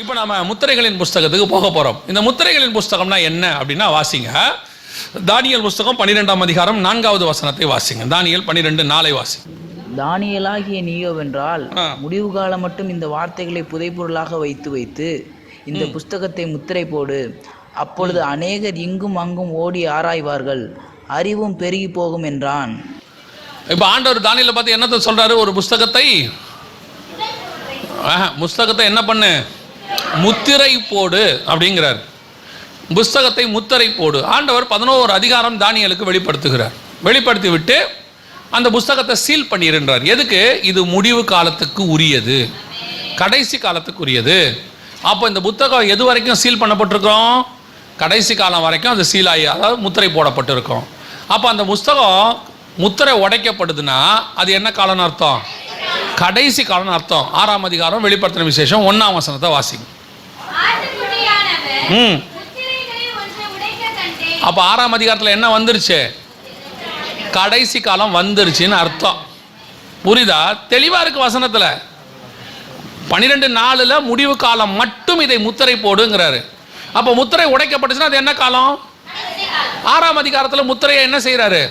இப்போ நாம முத்திரைகளின் புஸ்தகத்துக்கு போக போறோம். இந்த முத்திரைகளின் புஸ்தகம்னா என்ன அப்படின்னா வாசிங்க. தானியல் புஸ்தகம் பன்னிரெண்டாம் அதிகாரம் நான்காவது வசனத்தை வாசிங்க. தானியல் பன்னிரெண்டு நாளை வாசி. தானியலாகிய நீயோவென்றால். முடிவு காலம் மட்டும் இந்த வார்த்தைகளை புதைப்பொருளாக வைத்து வைத்து இந்த புஸ்தகத்தை முத்திரை போடு. அப்பொழுது அநேகர் இங்கும் அங்கும் ஓடி ஆராய்வார்கள். அறிவும் பெருகி போகும் என்றான். இப்போ ஆண்டவர் தானியலை பார்த்து என்னத்தை சொல்றாரு? ஒரு புஸ்தகத்தை? புஸ்தகத்தை என்ன பண்ணு? முத்திரை போடு அப்படிங்கிறார். புஸ்தகத்தை முத்திரை போடு. ஆண்டவர் பதினோரு அதிகாரம் தானியலுக்கு வெளிப்படுத்துகிறார். வெளிப்படுத்தி விட்டு அந்த புஸ்தகத்தை சீல் பண்ணிடுன்றார் எதுக்கு? இது முடிவு காலத்துக்கு உரியது. கடைசி காலத்துக்கு உரியது. அப்போ இந்த புத்தகம் எது வரைக்கும் சீல் பண்ணப்பட்டிருக்கோம் கடைசி காலம் வரைக்கும் அது சீல் ஆகி அதாவது முத்திரை போடப்பட்டிருக்கோம். அப்போ அந்த புஸ்தகம் முத்திரை உடைக்கப்படுதுன்னா அது என்ன காலம்னு அர்த்தம்? கடைசி காலம்னு அர்த்தம். ஆறாம் அதிகாரம் வெளிப்படுத்தின விசேஷம் ஒன்றாம் வசனத்தை வாசிங்க. ம். அப்போ ஆறாம் அதிகாரத்தில் என்ன வந்துருச்சு? கடைசி காலம் வந்துருச்சுன்னு அர்த்தம். புரியுதா? தெளிவாக இருக்கு வசனத்தில். பன்னிரெண்டு நாளில் முடிவு காலம் மட்டும் இதை முத்திரை போடுங்கிறாரு. அப்போ முத்திரை உடைக்கப்பட்டுச்சுன்னா அது என்ன காலம்? ஆறாம் அதிகாரத்தில் முத்திரையை என்ன செய்கிறாரு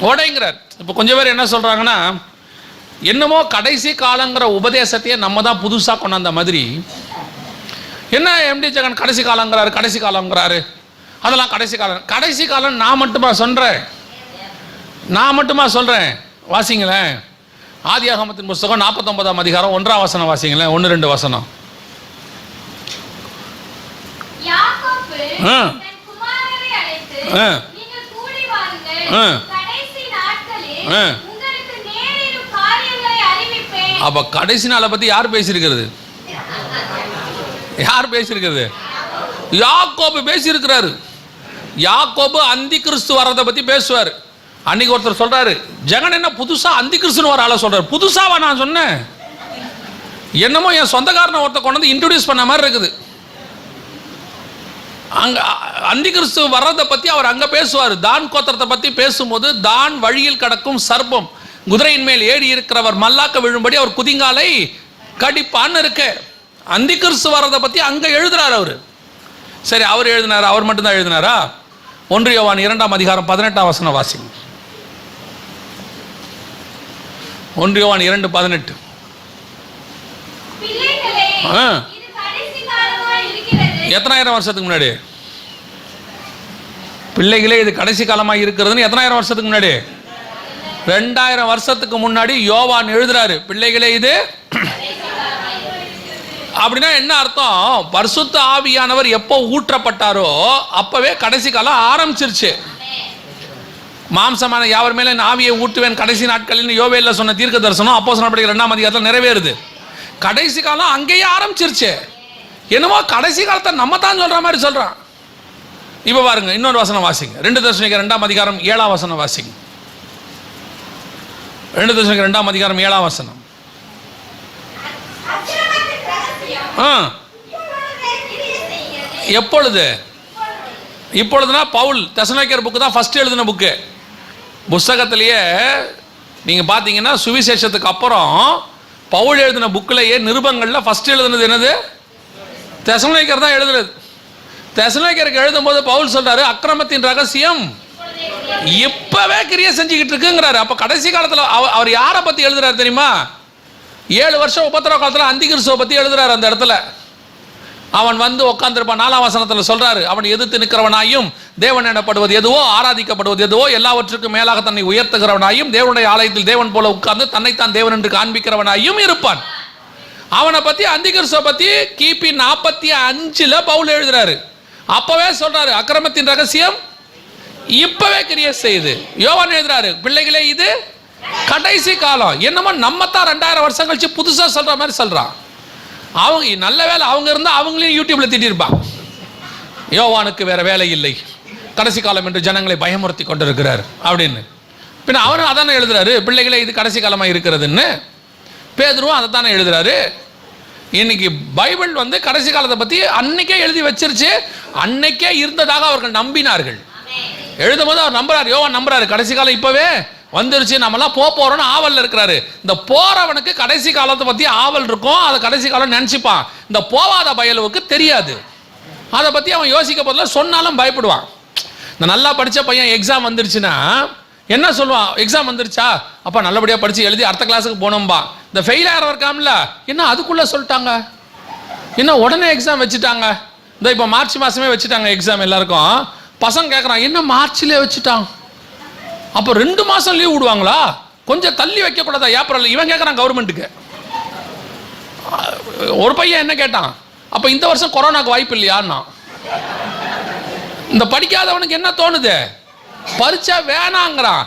உடைங்கிறார். இப்போ கொஞ்சம் பேர் என்ன சொல்கிறாங்கன்னா என்னமோ கடைசி காலங்கிற உபதேசத்தையே நம்ம தான் புதுசாக கொண்டாந்த மாதிரி என்ன எம்டி ஜெகன் கடைசி காலங்கிறாரு கடைசி காலங்கிறாரு அதெல்லாம் கடைசி காலம். கடைசி காலம் நான் மட்டுமா சொல்கிறேன் நான் மட்டுமா சொல்கிறேன் வாசிங்களேன். ஆதியாகமத்தின் புஸ்தகம் நாற்பத்தொன்பதாம் அதிகாரம் ஒன்றாம் வசனம் வாசிங்களேன். ஒன்று ரெண்டு வசனம். அப்போ கடைசி நாளை பற்றி யார் பேசியிருக்கிறது? யார் பேசியிருக்கிறது? யாக்கோபு பேசியிருக்கிறாரு. யாக்கோபு அந்தி கிறிஸ்து வர்றதை பற்றி பேசுவார். அன்னைக்கு ஒருத்தர் சொல்றாரு ஜெகன் என்ன புதுசாக அந்தி கிறிஸ்துன்னு ஒரு ஆளை சொல்கிறார் புதுசாவா நான் சொன்னேன். என்னமோ என் சொந்தக்காரனை ஒருத்தர் கொண்டு வந்து இன்ட்ரடியூஸ் பண்ண மாதிரி இருக்குது. அங்கே அந்தி கிறிஸ்து வர்றதை பற்றி அவர் அங்கே பேசுவார். தான் கோத்திரத்தை பற்றி பேசும்போது தான் வழியில் கிடக்கும் சர்ப்பம் குதிரையின் மேல் ஏறி இருக்கிறவர் மல்லாக்க விழும்படி அவர் குதிங்காலை கடிப்பான்னு இருக்கு. அந்தி கிறிஸ்து வர்றதை பத்தி அங்க எழுதுறாரு அவரு. சரி அவர் எழுதினார்? அவர் மட்டும்தான் எழுதினாரா? ஒன்று யோவான் இரண்டாம் அதிகாரம் பதினெட்டாம் வசனம் வாசிங்க. ஒன்று யோவான் இரண்டு பதினெட்டு. எத்தனாயிரம் வருஷத்துக்கு முன்னாடி? பிள்ளைகளே இது கடைசி காலமாக இருக்கிறதுன்னு எத்தனாயிரம் வருஷத்துக்கு முன்னாடி? ரெண்டாயிரம் வருஷத்துக்கு முன்னாடி யோவான் எழுதுறாரு. பிள்ளைகளே இது அப்படின்னா என்ன அர்த்தம்? பரிசுத்த ஆவியானவர் எப்போ ஊற்றப்பட்டாரோ அப்பவே கடைசி காலம் ஆரம்பிச்சிருச்சு. மாம்சமான யாவர் மேலே என் ஆவியை ஊட்டுவேன் கடைசி நாட்களில் யோவேல சொன்ன தீர்க்க தரிசனம் அப்போ சொன்னபடி ரெண்டாம் அதிகாரத்தில் நிறைவேறுது. கடைசி காலம் அங்கேயே ஆரம்பிச்சிருச்சு. என்னமோ கடைசி காலத்தை நம்ம தான் சொல்ற மாதிரி சொல்றான். இப்போ பாருங்க இன்னொரு வசனம் வாசிங்க. ரெண்டு தர்ஷனிக்கு ரெண்டாம் அதிகாரம் ஏழாம் வசனம் வாசிங்க. ரெண்டு தர்ஷனிக்கு ரெண்டாம் அதிகாரம் ஏழாம் வசனம் அக்கிரமத்தின் ரகசியம் ஆ. எப்பொழுது? இப்பொழுதுனா பவுல் தெசனோக்கியர் புக்கு தான் ஃபர்ஸ்ட் எழுதின புக்கு புஸ்தகத்திலேயே நீங்கள் பார்த்தீங்கன்னா சுவிசேஷத்துக்கு அப்புறம் பவுல் எழுதின புக்கிலேயே நிருபங்களில் ஃபர்ஸ்ட் எழுதுனது என்னது? தெசனோக்கியர் தான் எழுதுனது. தெசனோக்கியருக்கு எழுதும்போது பவுல் சொல்கிறாரு அக்கிரமத்தின் ரகசியம் இப்போவே கிரியை செஞ்சுக்கிட்டு இருக்குங்கிறாரு. அப்போ கடைசி காலத்தில் அவர் யாரை பற்றி எழுதுறாரு தெரியுமா? ஏழு வருஷம் உபத்திரவ காலத்தில் அந்திகிறிஸ்துவை பற்றி எழுதுறாரு அந்த இடத்துல. அவன் வந்து உட்காந்துருப்பான் நாலாம் வசனத்தில் சொல்றாரு அவன் எதிர்த்து நிற்கிறவனாயும் தேவன் எனப்படுவது எதுவோ ஆராதிக்கப்படுவது எதுவோ எல்லாவற்றுக்கும் மேலாக தன்னை உயர்த்துகிறவனாயும் தேவனுடைய ஆலயத்தில் தேவன் போல உட்கார்ந்து தன்னைத்தான் தேவன் என்று காண்பிக்கிறவனாயும் இருப்பான். அவனை பத்தி அந்திகிறிஸ்துவை பத்தி கிபி நாற்பத்தி அஞ்சுல பவுல் எழுதுறாரு. அப்பவே சொல்றாரு அக்கிரமத்தின் ரகசியம் இப்பவே கிரியேட் செய்யுது யோவான் எழுதுறாரு பிள்ளைகளே இது கடைசி காலம். என்னமோ நம்ம தான் ரெண்டாயிரம் வருஷம் கழிச்சு புதுசா சொல்ற மாதிரி சொல்றான் அவங்க நல்ல வேலை அவங்க இருந்தால் அவங்களையும் யூடியூப்ல திட்டிருப்பான் யோவானுக்கு வேற வேலை இல்லை. கடைசி காலம் என்று ஜனங்களை பயமுறுத்தி கொண்டிருக்கிறார் அப்படின்னு. பின்ன அவரும் அதானே எழுதுறாரு? பிள்ளைகளே இது கடைசி காலமாக இருக்கிறதுன்னு. பேதுருவும் அதை தானே எழுதுறாரு? இன்னைக்கு பைபிள் வந்து கடைசி காலத்தை பற்றி அன்னைக்கே எழுதி வச்சிருச்சு. அன்னைக்கே இருந்ததாக அவர்கள் நம்பினார்கள். எழுதும் போது அவர் நம்புறாரு. யோவான் நம்புறாரு. கடைசி காலம் இப்பவே. வந்துருச்சு நம்மலாம் போக போறோம்னு ஆவலில் இருக்கிறாரு. இந்த போறவனுக்கு கடைசி காலத்தை பத்தி ஆவல் இருக்கும் அதை கடைசி காலம் நினைச்சுப்பான். இந்த போவாத பயலுவுக்கு தெரியாது. அதை பத்தி அவன் யோசிக்க போதில் சொன்னாலும் பயப்படுவான். இந்த நல்லா படித்த பையன் எக்ஸாம் வந்துருச்சுன்னா என்ன சொல்லுவான்? எக்ஸாம் வந்துருச்சா? அப்பா நல்லபடியாக படித்து எழுதி அடுத்த கிளாஸுக்கு போனோம்பா இந்த ஃபெயில் ஆகிறவர் இருக்காம்ல என்ன அதுக்குள்ள சொல்லிட்டாங்க? என்ன உடனே எக்ஸாம் வச்சுட்டாங்க? இந்த இப்போ மார்ச் மாதமே வச்சுட்டாங்க எக்ஸாம் எல்லாருக்கும். பசங்க கேட்குறான் என்ன மார்ச்லேயே வச்சுட்டான்? அப்போ ரெண்டு மாதம் லீவ் விடுவாங்களா? கொஞ்சம் தள்ளி வைக்கக்கூடாதா? ஏப்ரல் இவன் கேட்குறான் கவர்மெண்ட்டுக்கு ஒரு பையன் என்ன கேட்டான்? அப்போ இந்த வருஷம் கொரோனாக்கு வாய்ப்பு இல்லையான்னா? இந்த படிக்காதவனுக்கு என்ன தோணுது? பரிச்சா வேணாங்கிறான்.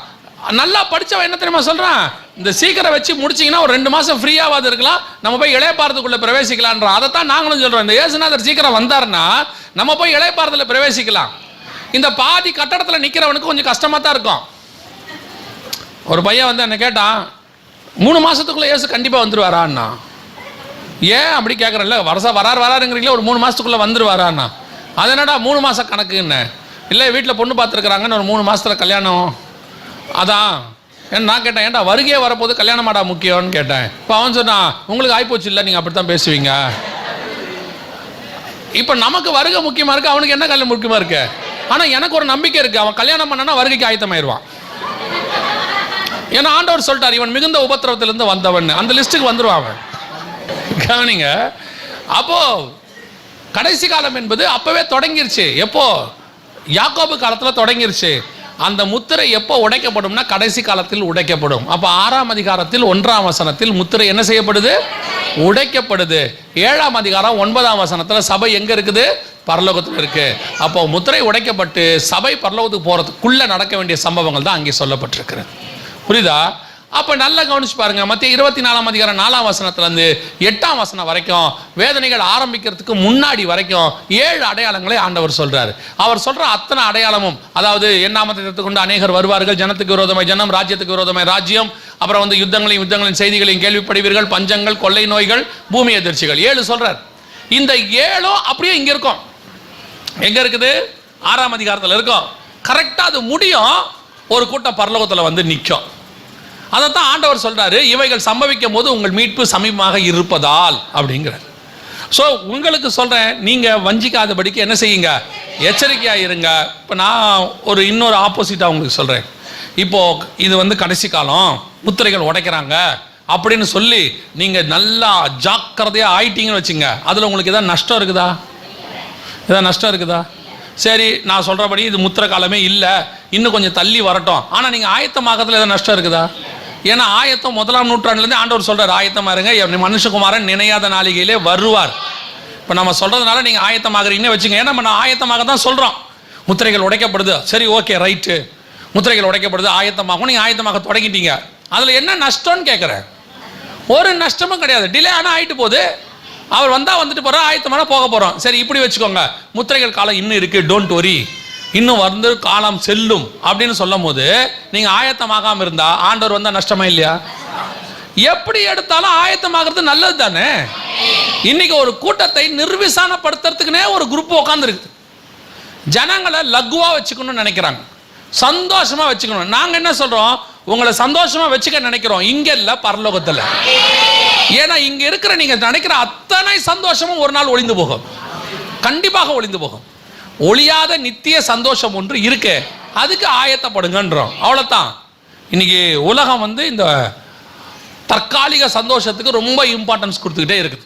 நல்லா படித்தவன் என்ன தெரியுமா சொல்கிறான் இந்த சீக்கிரம் வச்சு முடிச்சிங்கன்னா ஒரு ரெண்டு மாதம் ஃப்ரீயாவது இருக்கலாம். நம்ம போய் இளையபாரத்துக்குள்ள பிரவேசிக்கலான்றான் அதைத்தான் நாங்களும் சொல்கிறோம் இந்த ஏசுநாதர் சீக்கிரம் வந்தாருன்னா நம்ம போய் இளையபாரத்தில் பிரவேசிக்கலாம். இந்த பாதி கட்டடத்தில் நிற்கிறவனுக்கு கொஞ்சம் கஷ்டமாக தான் இருக்கும். ஒரு பையன் வந்து என்ன கேட்டான் மூணு மாசத்துக்குள்ள இயேசு கண்டிப்பா வந்துருவாரான்னா? ஏன் அப்படி கேட்குறேன்ல வருஷம் வராரு வராருங்கிறீங்களே ஒரு மூணு மாசத்துக்குள்ள வந்துருவாரான்னா? அது என்னடா மூணு மாசம் கணக்குன்னு? இல்லை வீட்டில் பொண்ணு பார்த்துருக்குறாங்கன்னு ஒரு மூணு மாசத்துல கல்யாணம்? அதான். ஏன் நான் கேட்டேன் ஏன்டா வருகையே வரப்போது கல்யாணமாடா முக்கியம்னு கேட்டேன். இப்போ அவன் சொன்னான் உங்களுக்கு ஆய்ப்போச்சு இல்லை நீங்கள் அப்படி தான் பேசுவீங்க? இப்போ நமக்கு வருகை முக்கியமாக இருக்கு அவனுக்கு என்ன கல்யாணம் முக்கியமாக இருக்கு? ஆனால் எனக்கு ஒரு நம்பிக்கை இருக்குது அவன் கல்யாணம் பண்ணனா வருகைக்கு ஆயத்தமாயிருவான். ஏன்னா ஆண்டவர் சொல்லிட்டார் இவன் மிகுந்த உபத்திரவத்திலிருந்து வந்தவன் அந்த லிஸ்ட்டுக்கு வந்துடுவான் அவன். கவனிங்க. அப்போ கடைசி காலம் என்பது அப்பவே தொடங்கிருச்சு. எப்போ? யாக்கோபு காலத்தில் தொடங்கிருச்சு. அந்த முத்திரை எப்போ உடைக்கப்படும்னா கடைசி காலத்தில் உடைக்கப்படும். அப்போ ஆறாம் அதிகாரத்தில் ஒன்றாம் வசனத்தில் முத்திரை என்ன செய்யப்படுது? உடைக்கப்படுது. ஏழாம் அதிகாரம் ஒன்பதாம் வசனத்தில் சபை எங்கே இருக்குது? பரலோகத்தில் இருக்கு. அப்போ முத்திரை உடைக்கப்பட்டு சபை பரலோகத்துக்கு போகிறதுக்குள்ளே நடக்க வேண்டிய சம்பவங்கள் தான் அங்கே சொல்லப்பட்டிருக்கிறது. புரியுதா? அப்ப நல்லா கவனிச்சு பாருங்க. மத்திய இருபத்தி நாலாம் அதிகாரம் நாலாம் வசனத்துல இருந்து எட்டாம் வசனம் வரைக்கும் வேதனைகள் ஆரம்பிக்கிறதுக்கு முன்னாடி வரைக்கும் ஏழு அடையாளங்களை ஆண்டவர் சொல்றாரு. அவர் சொல்ற அத்தனை அடையாளமும் அதாவது எண்ணாமத்தை எடுத்துக்கொண்டு அநேகர் வருவார்கள். ஜனத்துக்கு விரோதமாய் ஜனம் ராஜ்யத்துக்கு விரோதமாய் ராஜ்யம் அப்புறம் வந்து யுத்தங்களையும் யுத்தங்களின் செய்திகளையும் கேள்விப்படுவீர்கள். பஞ்சங்கள் கொள்ளை நோய்கள் பூமி எதிர்ச்சிகள் ஏழு சொல்றார். இந்த ஏழும் அப்படியே இங்க இருக்கும். எங்க இருக்குது? ஆறாம் அதிகாரத்தில் இருக்கும். கரெக்டா அது முடியும். ஒரு கூட்டம் பரலோகத்தில் வந்து நிற்கும் அதைத்தான் ஆண்டவர் சொல்கிறாரு இவைகள் சம்பவிக்கும் போது உங்கள் மீட்பு சமீபமாக இருப்பதால் அப்படிங்கிறார். ஸோ உங்களுக்கு சொல்கிறேன் நீங்கள் வஞ்சிக்காதபடிக்கு என்ன செய்யுங்க? எச்சரிக்கையாக இருங்க. இப்போ நான் ஒரு இன்னொரு ஆப்போசிட்டாக உங்களுக்கு சொல்கிறேன் இப்போது இது வந்து கடைசி காலம். முத்திரைகள் உடைக்கிறாங்க. அப்படின்னு சொல்லி நீங்கள் நல்லா ஜாக்கிரதையாக ஆயிட்டீங்கன்னு வச்சுங்க. அதில் உங்களுக்கு எதாவது நஷ்டம் இருக்குதா? எதாவது நஷ்டம் இருக்குதா? சரி நான் சொல்கிறபடி இது முத்திர காலமே இல்லை இன்னும் கொஞ்சம் தள்ளி வரட்டும். ஆனால் நீங்கள் ஆயத்தமாகறதுல எதாவது நஷ்டம் இருக்குதா? ஏன்னா ஆயத்தம் முதலாம் நூற்றாண்டுலேருந்து ஆண்டவர் சொல்கிறார் ஆயத்தமாக இருங்க மனுஷகுமாரன் நினையாத நாளிகையிலே வருவார். இப்போ நம்ம சொல்கிறதுனால நீங்கள் ஆயத்தமாகறீங்கன்னு வச்சுங்க ஏன்னா நம்ம ஆயத்தமாக தான் சொல்கிறோம் முத்திரைகள் உடைக்கப்படுது. சரி ஓகே ரைட்டு முத்திரைகள் உடைக்கப்படுது ஆயத்தமாகும். நீங்கள் ஆயத்தமாக தொடங்கிட்டீங்க. அதில் என்ன நஷ்டம்னு கேட்குறேன் ஒரு நஷ்டமும் கிடையாது. டிலே ஆனால் ஆகிட்டு போகுது. அவர் வந்தால் வந்துட்டு போகிறோம் ஆயத்தமான போக போகிறோம் சரி இப்படி வச்சுக்கோங்க. முத்திரைகள் காலம் இன்னும் இருக்குது டோன்ட் ஒரி இன்னும் வந்து காலம் செல்லும் அப்படின்னு சொல்லும் போது நீங்கள் ஆயத்தமாகாமல் இருந்தால் ஆண்டவர் வந்தால் நஷ்டமா இல்லையா? எப்படி எடுத்தாலும் ஆயத்தமாகிறது நல்லது தானே? இன்னைக்கு ஒரு கூட்டத்தை நிர்விசானப்படுத்துறதுக்குனே ஒரு குரூப் உட்காந்துருக்கு ஜனங்களை லகுவாக வச்சுக்கணும்னு நினைக்கிறாங்க. சந்தோஷமாக வச்சுக்கணும். நாங்கள் என்ன சொல்கிறோம் உங்களை சந்தோஷமா வச்சுக்க நினைக்கிறோம். இங்க இல்ல பரலோகத்துல. ஏன்னா இங்க இருக்கிற நீங்க நினைக்கிற அத்தனை சந்தோஷமும் ஒரு நாள் ஒளிந்து போகும். கண்டிப்பாக ஒளிந்து போகும். ஒளியாத நித்திய சந்தோஷம் ஒன்று இருக்கு. அதுக்கு ஆயத்தப்படுங்கன்றோம். அவ்வளோதான் இன்னைக்கு உலகம் வந்து இந்த தற்காலிக சந்தோஷத்துக்கு ரொம்ப இம்பார்ட்டன்ஸ் கொடுத்துக்கிட்டே இருக்குது.